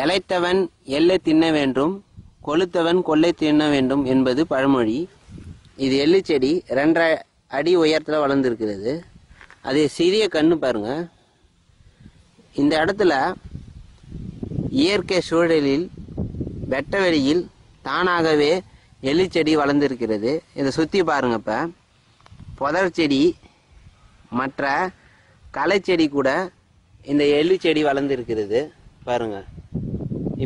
இளைத்தவன் எள்ளை தின்ன வேண்டும் கொளுத்தவன் கொள்ளை தின்ன வேண்டும் என்பது பழமொழி. இது எள்ளு செடி ரெண்டரை அடி உயரத்தில் வளர்ந்துருக்கிறது. அது சிறிய கண்ணு பாருங்க. இந்த இடத்துல இயற்கை சூழலில் வெட்ட வெளியில் தானாகவே எள்ளு செடி வளர்ந்துருக்கிறது. இதை சுற்றி பாருங்க இப்போ. புதர் செடி மற்ற களைச்செடி கூட இந்த எள்ளு செடி வளர்ந்துருக்கிறது. பாருங்கள்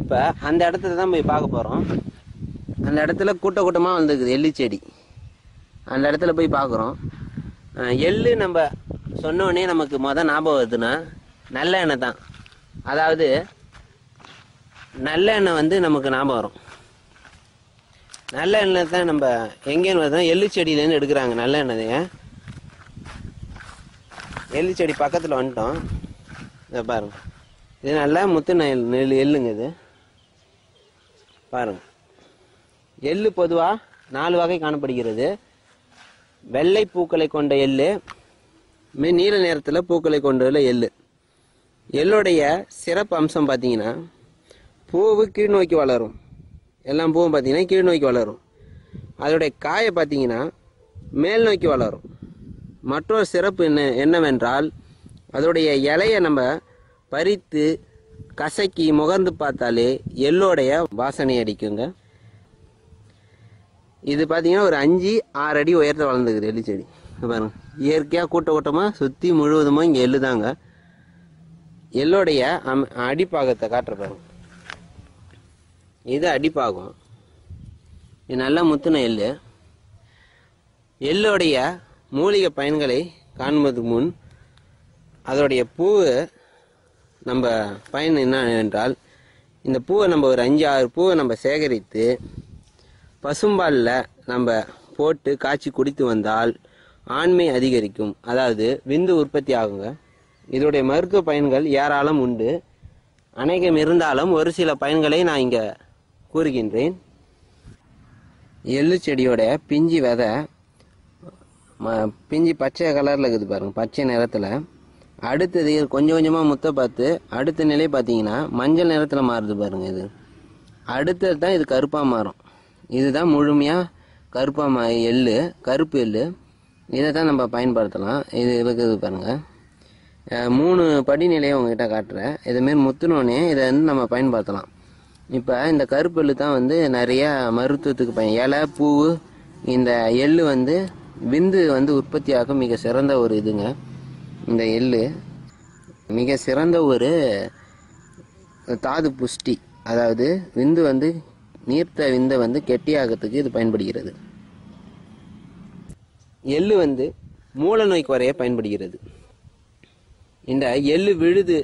இப்போ அந்த இடத்துல தான் போய் பார்க்க போகிறோம் அந்த இடத்துல கூட்ட கூட்டமாக வந்திருக்குது எள்ளு செடி அந்த இடத்துல போய் பார்க்குறோம். எள்ளு நம்ம சொன்னோடனே நமக்கு மொதல் ஞாபகம் வருதுன்னா நல்ல எண்ணெய் தான். அதாவது நல்ல எண்ணெய் வந்து நமக்கு ஞாபகம் வரும். நல்ல எண்ணெய் தான் நம்ம எங்கேன்னு வருதுன்னா எள்ளு செடியிலேருந்து எடுக்கிறாங்க நல்ல எண்ணெயை. எள்ளு செடி பக்கத்தில் வந்துட்டோம். இதை பாருங்க. இது நல்லா முத்து நெல் நெல் எள்ளுங்க இது. பாருங்க. எள்ளு பொதுவாக நாலு வகை காணப்படுகிறது. வெள்ளை பூக்களை கொண்ட எள்ளு மே- நீல நேரத்தில் பூக்களை கொண்டுள்ள எள்ளு. எள்ளுடைய சிறப்பு அம்சம் பார்த்தீங்கன்னா பூவு கீழ் நோக்கி வளரும். எல்லாம் பூவும் பார்த்தீங்கன்னா கீழ் நோக்கி வளரும். அதோடைய காயை பார்த்தீங்கன்னா மேல் நோக்கி வளரும். மற்றொரு சிறப்பு என்ன என்னவென்றால் அதோடைய இலையை நம்ம பறித்து கசக்கி முகர்ந்து பார்த்தாலே எள்ளோடைய வாசனை அடிக்குங்க. இது பார்த்தீங்கன்னா ஒரு அஞ்சு ஆறு அடி உயரத்தில் வளர்ந்துக்குது எள்ளு செடி பாருங்க. இயற்கையாக கூட்ட கூட்டமாக சுற்றி முழுவதுமாக இங்கே எள்ளு தாங்க. எள்ளோடைய அம் அடிப்பாகத்தை காட்டுற பாருங்க. இது அடிப்பாகம். இது நல்லா முத்துன எள்ளு. எள்ளுடைய மூலிகை பயன்களை காண்பதுக்கு முன் அதோடைய பூவை நம்ம பயன் என்ன என்றால் இந்த பூவை நம்ம ஒரு அஞ்சு ஆறு பூவை நம்ம சேகரித்து பசும்பாலில் நம்ம போட்டு காய்ச்சி குடித்து வந்தால் ஆண்மை அதிகரிக்கும். அதாவது விந்து உற்பத்தி ஆகுங்க. இதோடைய மருத்துவ பயன்கள் ஏராளம் உண்டு. அநேகம் இருந்தாலும் ஒரு சில பயன்களை நான் இங்கே கூறுகின்றேன். எள்ளு செடியோட பிஞ்சி விதை ம- பிஞ்சி பச்சை கலரில் இருக்குது பாருங்கள் பச்சை நிறத்தில். அடுத்தது இது கொஞ்சம் கொஞ்சமாக முத்த பார்த்து அடுத்த நிலை பார்த்தீங்கன்னா மஞ்சள் நிறத்தில் மாறுது பாருங்கள் இது. அடுத்தது தான் இது கருப்பாக மாறும். இதுதான் முழுமையாக கருப்பாக மா எள்ளு கருப்பு எள் இதை தான் நம்ம பயன்படுத்தலாம். இது இருக்குது பாருங்கள் மூணு படிநிலையை உங்ககிட்ட காட்டுறேன். இதுமாரி முத்துனோடனே இதை வந்து நம்ம பயன்படுத்தலாம். இப்போ இந்த கருப்பு தான் வந்து நிறையா மருத்துவத்துக்கு பயன் இலை பூ இந்த எள்ளு வந்து விந்து வந்து உற்பத்தியாகும் மிக சிறந்த ஒரு இதுங்க. இந்த எள் மிக சிறந்த ஒரு தாது புஷ்டி. அதாவது விந்து வந்து நீர்த்த விந்தை வந்து கெட்டியாகிறதுக்கு இது பயன்படுகிறது. எள்ளு வந்து மூல நோய் குறைய பயன்படுகிறது. இந்த எள்ளு விழுது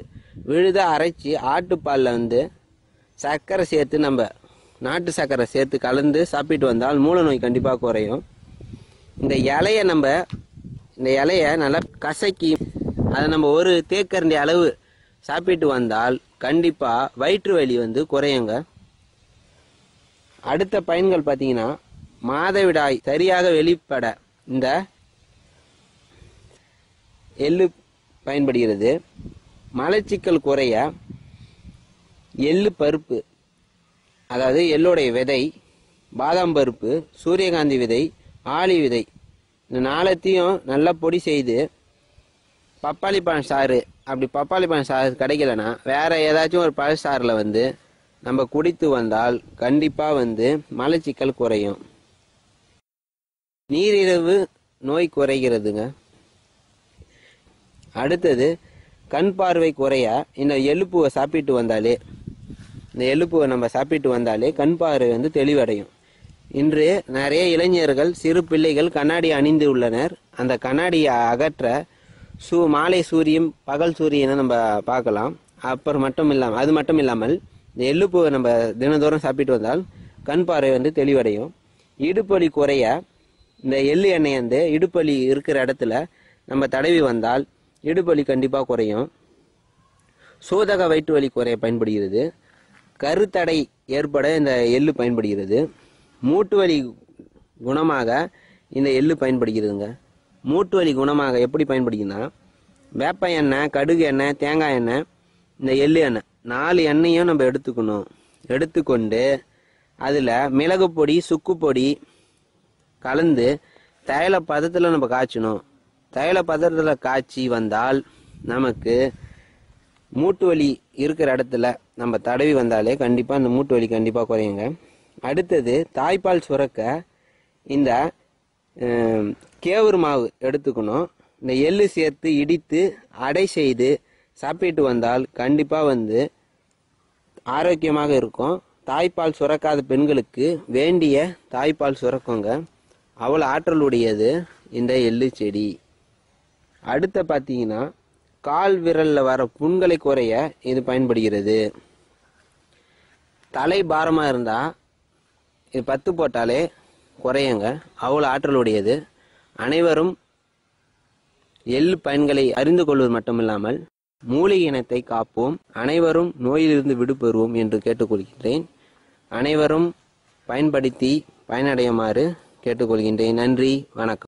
விழுத அரைச்சி ஆட்டுப்பாலில் வந்து சர்க்கரை சேர்த்து நம்ம நாட்டு சர்க்கரை சேர்த்து கலந்து சாப்பிட்டு வந்தால் மூல நோய் கண்டிப்பாக குறையும். இந்த இலையை நம்ம இந்த இலையை நல்லா கசக்கி அதை நம்ம ஒரு தேக்கரண்டி அளவு சாப்பிட்டு வந்தால் கண்டிப்பாக வயிற்று வலி வந்து குறையுங்க. அடுத்த பயன்கள் பார்த்தீங்கன்னா மாதவிடாய் சரியாக வெளிப்பட இந்த எள்ளு பயன்படுகிறது. மலச்சிக்கல் குறைய எள்ளு பருப்பு அதாவது எள்ளுடைய விதை பாதாம் பருப்பு சூரியகாந்தி விதை ஆளி விதை இந்த நாளத்தையும் நல்லா பொடி செய்து பப்பாளி பழம் சாறு அப்படி பப்பாளி பழம் சாறு கிடைக்கலனா வேற ஏதாச்சும் ஒரு பழச்சாறில் சாறில் வந்து நம்ம குடித்து வந்தால் கண்டிப்பாக வந்து மலச்சிக்கல் குறையும். நீரிழிவு நோய் குறைகிறதுங்க. அடுத்தது கண் பார்வை குறைய இந்த எள்ளுப்பூவை சாப்பிட்டு வந்தாலே இந்த எள்ளுப்பூவை நம்ம சாப்பிட்டு வந்தாலே கண் பார்வை வந்து தெளிவடையும். இன்று நிறைய இளைஞர்கள் சிறு பிள்ளைகள் கண்ணாடி அணிந்து உள்ளனர். அந்த கண்ணாடியை அகற்ற சூ மாலை சூரியன் பகல் சூரியனை நம்ம பார்க்கலாம். அப்புறம் மட்டும் இல்லாமல் அது மட்டும் இல்லாமல் இந்த எள்ளுப்பூவை நம்ம தினந்தோறும் சாப்பிட்டு வந்தால் கண் பார்வை வந்து தெளிவடையும். இடுப்பலி குறைய இந்த எள்ளு எண்ணெய் வந்து இடுப்பலி இருக்கிற இடத்துல நம்ம தடவி வந்தால் இடுப்பலி கண்டிப்பாக குறையும். சூதக வயிற்று வலி குறைய பயன்படுகிறது. கருத்தடை ஏற்பட இந்த எள்ளு பயன்படுகிறது. மூட்டு வலி குணமாக இந்த எள்ளு பயன்படுகிறதுங்க. மூட்டு வலி குணமாக எப்படி பயன்படுகிறதுனா வேப்ப எண்ணெய் கடுகு எண்ணெய் தேங்காய் எண்ணெய் இந்த எள்ளு எண்ணெய் நாலு எண்ணெயும் நம்ம எடுத்துக்கணும். எடுத்துக்கொண்டு அதில் மிளகு பொடி சுக்கு பொடி கலந்து தைல பதத்தில் நம்ம காய்ச்சணும். தைல பதத்தில் காய்ச்சி வந்தால் நமக்கு மூட்டு வலி இருக்கிற இடத்துல நம்ம தடவி வந்தாலே கண்டிப்பாக அந்த மூட்டு வலி கண்டிப்பாக குறையுங்க. அடுத்தது தாய்ப்பால் சுரக்க இந்த கேவுரு மாவு எடுத்துக்கணும். இந்த எள்ளு சேர்த்து இடித்து அடை செய்து சாப்பிட்டு வந்தால் கண்டிப்பாக வந்து ஆரோக்கியமாக இருக்கும். தாய்ப்பால் சுரக்காத பெண்களுக்கு வேண்டிய தாய்ப்பால் சுரக்குங்க. அவ்வளோ ஆற்றல் உடையது இந்த எள்ளு செடி. அடுத்த பார்த்தீங்கன்னா கால் விரலில் வர புண்களை குறைய இது பயன்படுகிறது. தலை பாரமாக இருந்தால் இது பத்து போட்டாலே குறையுங்க. அவ்வளோ ஆற்றல் உடையது அனைவரும் எள்ளு பயன்களை அறிந்து கொள்வது மட்டுமில்லாமல் மூலிகை இனத்தை காப்போம். அனைவரும் நோயிலிருந்து விடுபெறுவோம் என்று கேட்டுக்கொள்கின்றேன். அனைவரும் பயன்படுத்தி பயனடையுமாறு கேட்டுக்கொள்கின்றேன். நன்றி. வணக்கம்.